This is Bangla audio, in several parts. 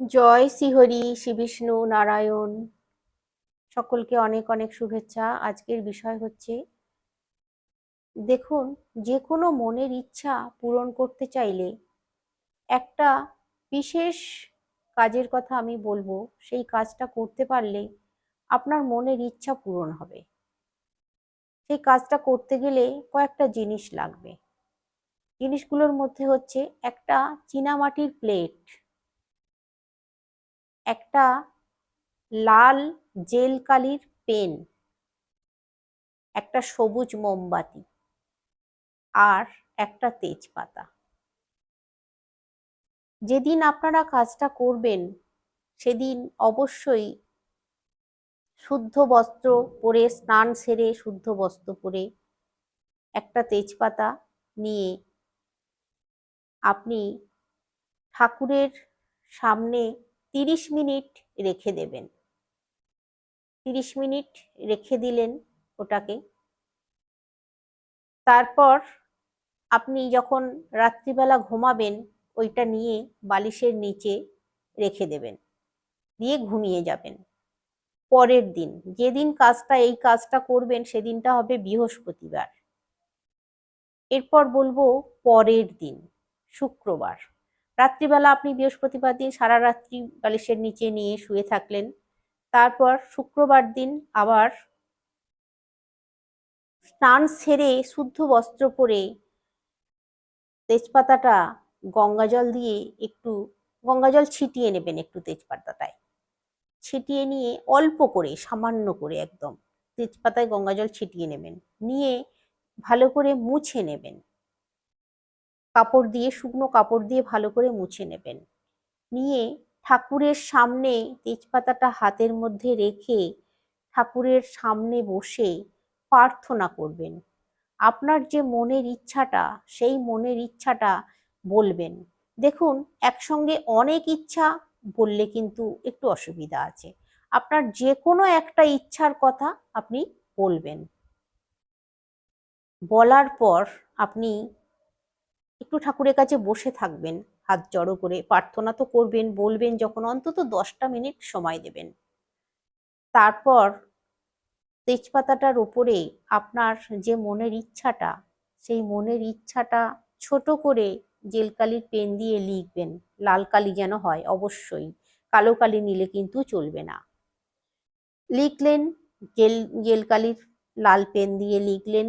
জয় শ্রীহরি, শ্রী বিষ্ণু, নারায়ণ। সকলকে অনেক অনেক শুভেচ্ছা। আজকের বিষয় হচ্ছে, দেখুন যে কোনো মনের ইচ্ছা পূরণ করতে চাইলে একটা বিশেষ কাজের কথা আমি বলব, সেই কাজটা করতে পারলে আপনার মনের ইচ্ছা পূরণ হবে। সেই কাজটা করতে গেলে কয়েকটা জিনিস লাগবে। জিনিসগুলোর মধ্যে হচ্ছে একটা চীনামাটির প্লেট। একটা লাল জেল কালির পেন, একটা সবুজ মোমবাতি আর একটা তেজপাতা। যেদিন আপনারা কাজটা করবেন, সেদিন অবশ্যই শুদ্ধ বস্ত্র পরে, স্নান সেরে শুদ্ধ বস্ত্র পরে একটা তেজপাতা নিয়ে আপনি ঠাকুরের সামনে তিরিশ মিনিট রেখে দেবেন। তিরিশ মিনিট রেখে দিলেন ওটাকে। তারপর আপনি যখন রাত্রিবেলা ঘুমাবেন, ওইটা নিয়ে বালিশের নিচে রেখে দেবেন। দিয়ে ঘুমিয়ে যাবেন। পরের দিন, যেদিন কাজটা, এই কাজটা করবেন, সেদিনটা হবে বৃহস্পতিবার। এরপর বলব পরের দিন, শুক্রবার। রাত্রিবেলা আপনি বৃহস্পতিবার দিন সারা রাত্রি বালিশের নিচে নিয়ে শুয়ে থাকলেন। তারপর শুক্রবার দিন আবার স্নান সেরে শুদ্ধ বস্ত্র পরে তেজপাতাটা গঙ্গা জল দিয়ে একটু, গঙ্গা জল ছিটিয়ে নেবেন একটু তেজপাতাটায়। ছিটিয়ে নিয়ে অল্প করে, সামান্য করে একদম তেজপাতায় গঙ্গা জল ছিটিয়ে নেবেন। নিয়ে ভালো করে মুছে নেবেন। কাপড় দিয়ে, শুকনো কাপড় দিয়ে ভালো করে মুছে নেবেন। নিয়ে ঠাকুরের সামনে তেজপাতাটা হাতের মধ্যে রেখে ঠাকুরের সামনে বসে প্রার্থনা করবেন। আপনার যে মনের ইচ্ছাটা, সেই মনের ইচ্ছাটা বলবেন। দেখুন, একসঙ্গে অনেক ইচ্ছা বললে কিন্তু একটু অসুবিধা আছে। আপনার যে কোনো একটা ইচ্ছার কথা আপনি বলবেন। বলার পর আপনি একটু ঠাকুরের কাছে বসে থাকবেন, হাত জড়ো করে প্রার্থনা তো করবেন, বলবেন যখন অন্তত দশটা মিনিট সময় দেবেন। তারপর তেজপাতাটার উপরে আপনার যে মনের ইচ্ছাটা, সেই মনের ইচ্ছাটা ছোট করে জেল কালির পেন দিয়ে লিখবেন, লাল কালি যেন হয় অবশ্যই, কালো কালি নিলে কিন্তু চলবে না। লিখলেন, জেল জেল কালির লাল পেন দিয়ে লিখলেন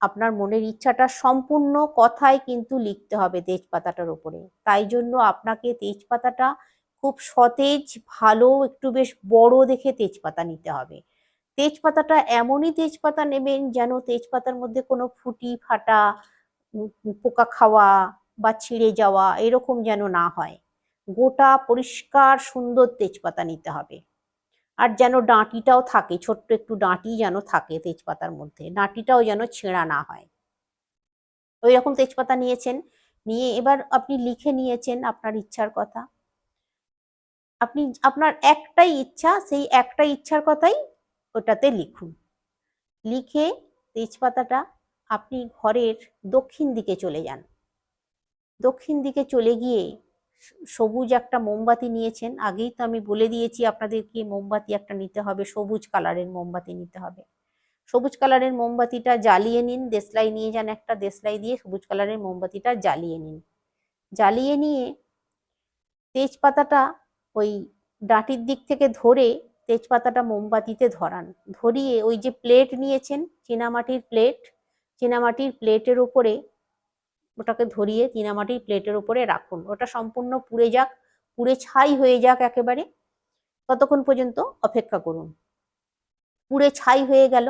আপনার মনের ইচ্ছাটা সম্পূর্ণ কথায় কিন্তু লিখতে হবে তেজপাতাটার উপরে। তাই জন্য আপনাকে তেজপাতাটা খুব সতেজ, ভালো, একটু বেশ বড় দেখে তেজপাতা নিতে হবে। তেজপাতাটা এমনই তেজপাতা নেবেন যেন তেজপাতার মধ্যে কোনো ফুটি ফাটা পোকা খাওয়া বা ছিঁড়ে যাওয়া এরকম যেন না হয়। গোটা, পরিষ্কার, সুন্দর তেজপাতা নিতে হবে। আর যেন ডাঁটিটাও থাকে, ছোট্ট একটু ডাঁটি যেন থাকে তেজপাতার মধ্যে, ডাঁটিটাও যেন ছেঁড়া না হয়। ওই রকম তেজপাতা নিয়েছেন, নিয়ে এবার আপনি লিখে নিয়েছেন আপনার ইচ্ছার কথা। আপনি আপনার একটাই ইচ্ছা, সেই একটা ইচ্ছার কথাই ওটাতে লিখুন। লিখে তেজপাতাটা আপনি ঘরের দক্ষিণ দিকে চলে যান। দক্ষিণ দিকে চলে গিয়ে সবুজ একটা মোমবাতি নিয়েছেন। আগেই তো আমি বলে দিয়েছি আপনাদেরকে মোমবাতি একটা নিতে হবে, সবুজ কালারের মোমবাতি নিতে হবে। সবুজ কালারের মোমবাতিটা জ্বালিয়ে নিন, দেশলাই নিয়ে যান একটা, দেশলাই দিয়ে সবুজ কালারের মোমবাতিটা জ্বালিয়ে নিন। জ্বালিয়ে নিয়ে তেজপাতাটা ওই ডাঁটির দিক থেকে ধরে তেজপাতাটা মোমবাতিতে ধরান। ধরিয়ে ওই যে প্লেট নিয়েছেন, চীনামাটির প্লেট, চীনামাটির প্লেটের উপরে ওটাকে ধরিয়ে চীনামাটির প্লেটের উপরে রাখুন। ওটা সম্পূর্ণ পুড়ে যাক, পুড়ে ছাই হয়ে যাক একেবারে। ততক্ষণ পর্যন্ত অপেক্ষা করুন। পুড়ে ছাই হয়ে গেল।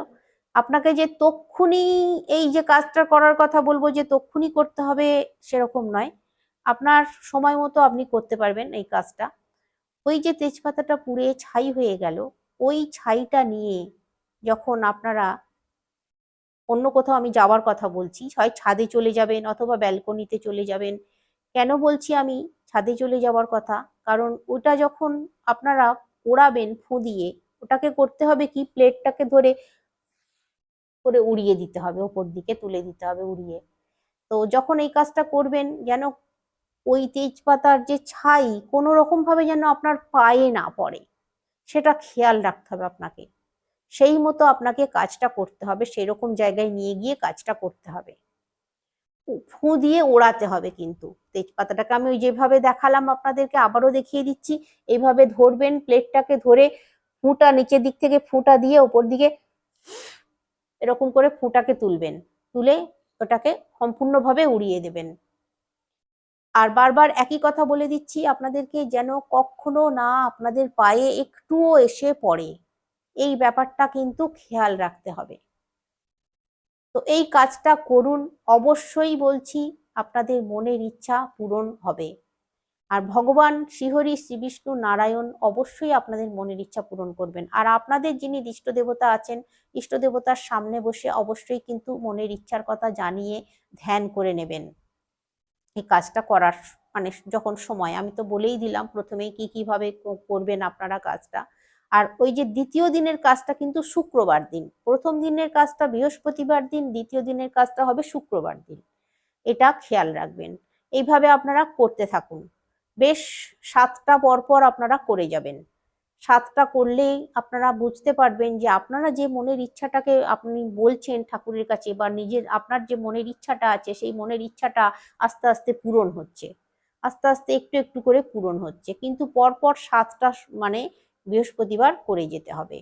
আপনাকে যে তক্ষুনি এই যে কাজটা করার কথা বলব, যে তক্ষুনি করতে হবে সেরকম নয়। আপনার সময় মতো আপনি করতে পারবেন এই কাজটা। ওই যে তেজপাতাটা পুড়ে ছাই হয়ে গেল, ওই ছাইটা নিয়ে যখন আপনারা অন্য কোথাও আমি যাওয়ার কথা বলছি, হয় ছাদে চলে যাবেন অথবা ব্যালকনিতে চলে যাবেন। কেন বলছি আমি ছাদে চলে যাওয়ার কথা? কারণ ওটা যখন আপনারা পোড়াবেন ফু দিয়ে ওটাকে করতে হবে কি? প্লেটটাকে ধরে করে উড়িয়ে দিতে হবে, ওপর দিকে তুলে দিতে হবে উড়িয়ে। তো যখন এই কাজটা করবেন, যেন ওই তেজপাতার যে ছাই কোনো রকম ভাবে যেন আপনার পায়ে না পড়ে, সেটা খেয়াল রাখতে হবে আপনাকে। সেই মতো আপনাকে কাজটা করতে হবে, সেরকম জায়গায় নিয়ে গিয়ে কাজটা করতে হবে। ফু দিয়ে ওড়াতে হবে কিন্তু। তেজপাতাটাকে আমি ওই যেভাবে দেখালাম আপনাদেরকে, আবারও দেখিয়ে দিচ্ছি। এইভাবে ধরবেন, প্লেটটাকে ধরে ফুটা, নিচের দিক থেকে ফুটা দিয়ে ওপর দিকে এরকম করে ফুটাকে তুলবেন। তুলে ওটাকে সম্পূর্ণভাবে উড়িয়ে দেবেন। আর বারবার একই কথা বলে দিচ্ছি আপনাদেরকে, যেন কখনো না আপনাদের পায়ে একটুও এসে পড়ে। এই ব্যাপারটা কিন্তু খেয়াল রাখতে হবে। তো এই কাজটা করুন, অবশ্যই বলছি আপনাদের মনের ইচ্ছা পূরণ হবে। আর ভগবান শ্রীহরি শ্রী বিষ্ণু নারায়ণ অবশ্যই আপনাদের মনের ইচ্ছা পূরণ করবেন। আর আপনাদের যিনি ইষ্ট দেবতা আছেন ইষ্ট দেবতার সামনে বসে অবশ্যই কিন্তু মনের ইচ্ছার কথা জানিয়ে ধ্যান করে নেবেন। এই কাজটা করার মানে যখন সময়, আমি তো বলেই দিলাম প্রথমেই কি কীভাবে করবেন আপনারা কাজটা। আর ওই যে দ্বিতীয় দিনের কাজটা কিন্তু শুক্রবার দিন। প্রথম দিনের কাজটা বৃহস্পতিবার দিন, দ্বিতীয় দিনের কাজটা হবে শুক্রবার দিন। এটা খেয়াল রাখবেন। এইভাবে আপনারা করতে থাকুন। বেশ সাতটা পর পর আপনারা করে যাবেন। সাতটা করলেই আপনারা বুঝতে পারবেন যে আপনারা যে মনের ইচ্ছাটাকে আপনি বলছেন ঠাকুরের কাছে বা নিজের, আপনার যে মনের ইচ্ছাটা আছে সেই মনের ইচ্ছাটা আস্তে আস্তে পূরণ হচ্ছে। আস্তে আস্তে একটু একটু করে পূরণ হচ্ছে। কিন্তু পরপর সাতটা মানে বৃহস্পতিবার করে যেতে হবে।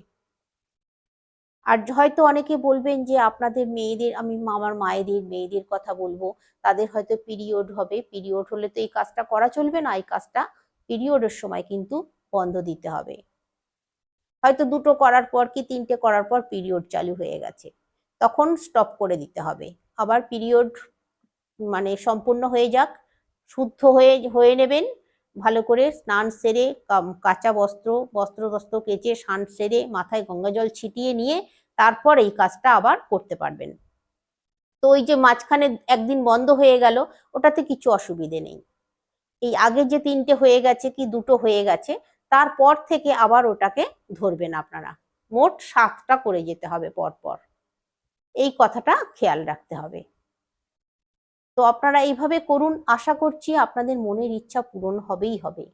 আর হয়তো অনেকে বলবেন যে, আপনাদের মেয়েদের, আমি আমার মায়েদের মেয়েদের কথা বলব, তাদের হয়তো পিরিয়ড হবে, পিরিয়ড হলে তো এই কাজটা করা চলবে না, এই কাজটা পিরিয়ডের সময় কিন্তু বন্ধ দিতে হবে। হয়তো দুটো করার পর কি তিনটে করার পর পিরিয়ড চালু হয়ে গেছে, তখন স্টপ করে দিতে হবে। আবার পিরিয়ড মানে সম্পূর্ণ হয়ে যাক, শুদ্ধ হয়ে হয়ে নেবেন ভালো করে স্নান সেরে কাঁচা বস্ত্র বস্ত্র বস্ত্র কেচে, স্নান সেরে মাথায় গঙ্গা জল ছিটিয়ে নিয়ে তারপর এই কাজটা আবার করতে পারবেন। তো ওই যে মাঝখানে একদিন বন্ধ হয়ে গেল, ওটাতে কিছু অসুবিধে নেই। এই আগে যে তিনটে হয়ে গেছে কি দুটো হয়ে গেছে, তারপর থেকে আবার ওটাকে ধরবেন আপনারা। মোট সাতটা করে যেতে হবে পরপর। এই কথাটা খেয়াল রাখতে হবে। তো আপনারা এইভাবে করুন, আশা করছি আপনাদের মনের ইচ্ছা পূরণ হবেই হবে।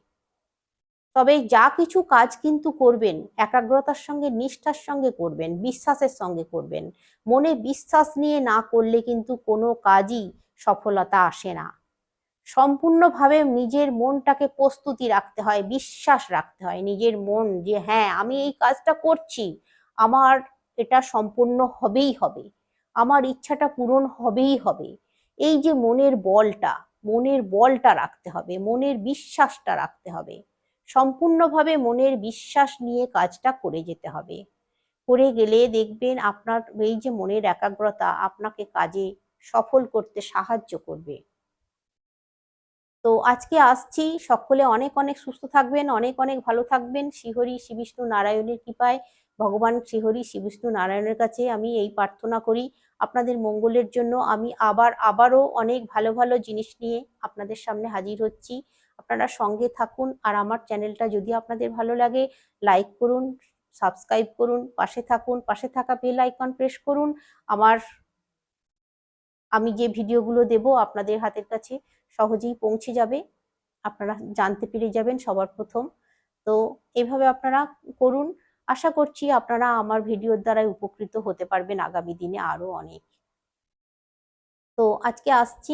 তবে যা কিছু কাজ কিন্তু করবেন, একাগ্রতার সঙ্গে, নিষ্ঠার সঙ্গে করবেন, বিশ্বাসের সঙ্গে করবেন। মনে বিশ্বাস নিয়ে না করলে কিন্তু কোনো কাজই সফলতা আসে না। সম্পূর্ণভাবে নিজের মনটাকে প্রস্তুতি রাখতে হয়, বিশ্বাস রাখতে হয় নিজের মন যে হ্যাঁ আমি এই কাজটা করছি, আমার এটা সম্পূর্ণ হবেই হবে, আমার ইচ্ছাটা পূরণ হবেই হবে। এই যে মনের বলটা মনের বলটা রাখতে হবে, মনের বিশ্বাসটা রাখতে হবে। সম্পূর্ণভাবে মনের বিশ্বাস নিয়ে কাজটা করে যেতে হবে। করে গেলে দেখবেন আপনার এই যে মনের একাগ্রতা আপনাকে কাজে সফল করতে সাহায্য করবে। তো আজকে আসছি, সকলে অনেক অনেক সুস্থ থাকবেন, অনেক অনেক ভালো থাকবেন। শ্রীহরি শ্রী বিষ্ণু নারায়ণের কৃপায়, ভগবান শ্রীহরি শ্রী বিষ্ণু নারায়ণের কাছে আমি এই প্রার্থনা করি। আপনাদের মঙ্গলের জন্য আমি আবার, আবারও অনেক ভালো ভালো জিনিস নিয়ে আপনাদের সামনে হাজির হচ্ছি। আপনারা সঙ্গে থাকুন আর আমার চ্যানেলটা যদি আপনাদের ভালো লাগে, লাইক করুন, সাবস্ক্রাইব করুন, পাশে থাকুন, পাশে থাকা বেল আইকন প্রেস করুন। আমার, আমি যে ভিডিওগুলো দেব আপনাদের হাতের কাছে সহজেই পৌঁছে যাবে। আপনারা জানতে পেরে যাবেন সবার প্রথম। তো এভাবে আপনারা করুন। আশা করছি আপনারা আমার ভিডিওর দ্বারাই উপকৃত হতে পারবেন আগামী দিনে আরও অনেক। তো আজকে আসছি।